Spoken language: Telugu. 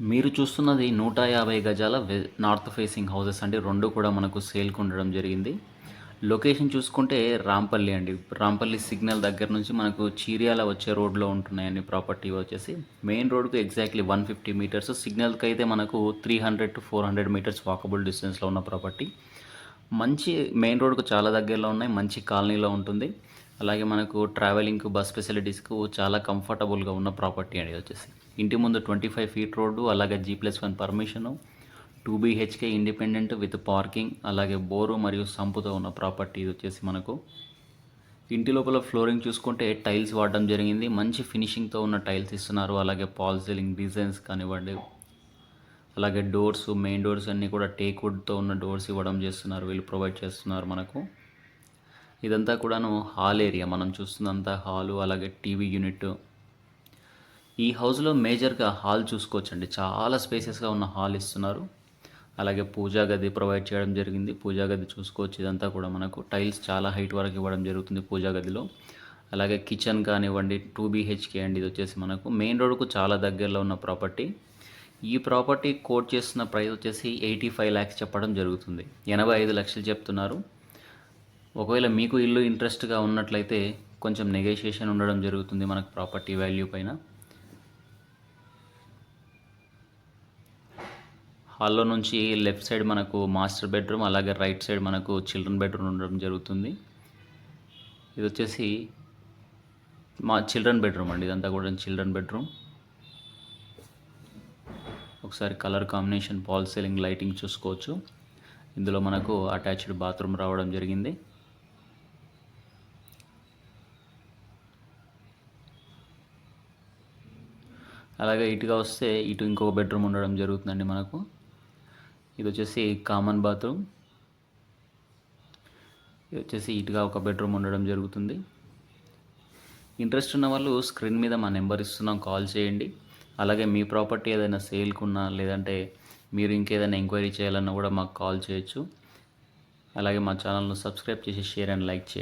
మీరు చూస్తున్నది నూట యాభై గజాల వె నార్త్ ఫేసింగ్ హౌసెస్ అండి. రెండు కూడా మనకు సేల్కి ఉండడం జరిగింది. లొకేషన్ చూసుకుంటే రాంపల్లి అండి. రాంపల్లి సిగ్నల్ దగ్గర నుంచి మనకు చీరియాల వచ్చే రోడ్లో ఉంటున్నాయండి ప్రాపర్టీ వచ్చేసి. మెయిన్ రోడ్కు ఎగ్జాక్ట్లీ వన్ ఫిఫ్టీ మీటర్స్. సిగ్నల్కి అయితే మనకు three hundred to four hundred meters walkable డిస్టెన్స్లో ఉన్న ప్రాపర్టీ. మంచి మెయిన్ రోడ్కు చాలా దగ్గరలో ఉన్నాయి. మంచి కాలనీలో ఉంటుంది. అలాగే మనకు ట్రావెలింగ్ బస్ ఫెసిలిటీస్కు చాలా కంఫర్టబుల్గా ఉన్న ప్రాపర్టీ అనేది వచ్చేసి. ఇంటి ముందు ట్వంటీ ఫైవ్ ఫీట్ రోడ్డు అలాగే G plus one permission two BHK independent with parking అలాగే బోరు మరియు సంపుతో ఉన్న ప్రాపర్టీ ఇది వచ్చేసి మనకు. ఇంటి లోపల ఫ్లోరింగ్ చూసుకుంటే టైల్స్ వాడడం జరిగింది. మంచి ఫినిషింగ్తో ఉన్న టైల్స్ ఇస్తున్నారు. అలాగే పాల్ సీలింగ్ డిజైన్స్ కానివ్వండి అలాగే డోర్స్ మెయిన్ డోర్స్ అన్నీ కూడా టేక్ వుడ్తో ఉన్న డోర్స్ ఇవ్వడం చేస్తున్నారు. వీళ్ళు ప్రొవైడ్ చేస్తున్నారు మనకు. ఇదంతా కూడాను హాల్ ఏరియా. మనం చూస్తున్నంత హాలు అలాగే టీవీ యూనిట్. ఈ హౌస్లో మేజర్గా హాల్ చూసుకోవచ్చండి. చాలా స్పేసెస్గా ఉన్న హాల్ ఇస్తున్నారు. అలాగే పూజా గది ప్రొవైడ్ చేయడం జరిగింది. పూజా గది చూసుకోవచ్చు. ఇదంతా కూడా మనకు టైల్స్ చాలా హైట్ వరకు ఇవ్వడం జరుగుతుంది పూజా గదిలో. అలాగే కిచెన్ కానివ్వండి టూ బీహెచ్కే అండి. ఇది వచ్చేసి మనకు మెయిన్ రోడ్కు చాలా దగ్గరలో ఉన్న ప్రాపర్టీ. ఈ ప్రాపర్టీ కోట్ చేస్తున్న ప్రైస్ వచ్చేసి ఎయిటీ ఫైవ్ ల్యాక్స్ చెప్పడం జరుగుతుంది. ఎనభై ఐదు లక్షలు చెప్తున్నారు. ఒకవేళ మీకు ఇల్లు ఇంట్రెస్ట్గా ఉన్నట్లయితే కొంచెం నెగోషియేషన్ ఉండడం జరుగుతుంది మనకు ప్రాపర్టీ వాల్యూ పైన. హాల్లో నుంచి లెఫ్ట్ సైడ్ మనకు మాస్టర్ బెడ్రూమ్ అలాగే రైట్ సైడ్ మనకు చిల్డ్రన్ బెడ్రూమ్ ఉండడం జరుగుతుంది. ఇది వచ్చేసి మా చిల్డ్రన్ బెడ్రూమ్ అండి ఇదంతా కూడా చిల్డ్రన్ బెడ్రూమ్ ఒకసారి colour combination false ceiling lighting చూసుకోవచ్చు. ఇందులో మనకు అటాచ్డ్ బాత్రూమ్ రావడం జరిగింది. అలాగే ఇటుగా వస్తే ఇటు ఇంకొక బెడ్రూమ్ ఉండడం జరుగుతుందండి మనకు. ఇది వచ్చేసి కామన్ బాత్రూమ్. ఇది వచ్చేసి ఇటుగా ఒక బెడ్రూమ్ ఉండడం జరుగుతుంది. ఇంట్రెస్ట్ ఉన్న వాళ్ళు స్క్రీన్ మీద మా నెంబర్ ఇస్తున్నాం కాల్ చేయండి. అలాగే మీ ప్రాపర్టీ ఏదైనా సేల్కున్నా లేదంటే మీరు ఇంకేదైనా ఎంక్వైరీ చేయాలన్నా కూడా మాకు కాల్ చేయొచ్చు. అలాగే మా ఛానల్ను సబ్స్క్రైబ్ చేసి షేర్ అండ్ లైక్ చేయండి.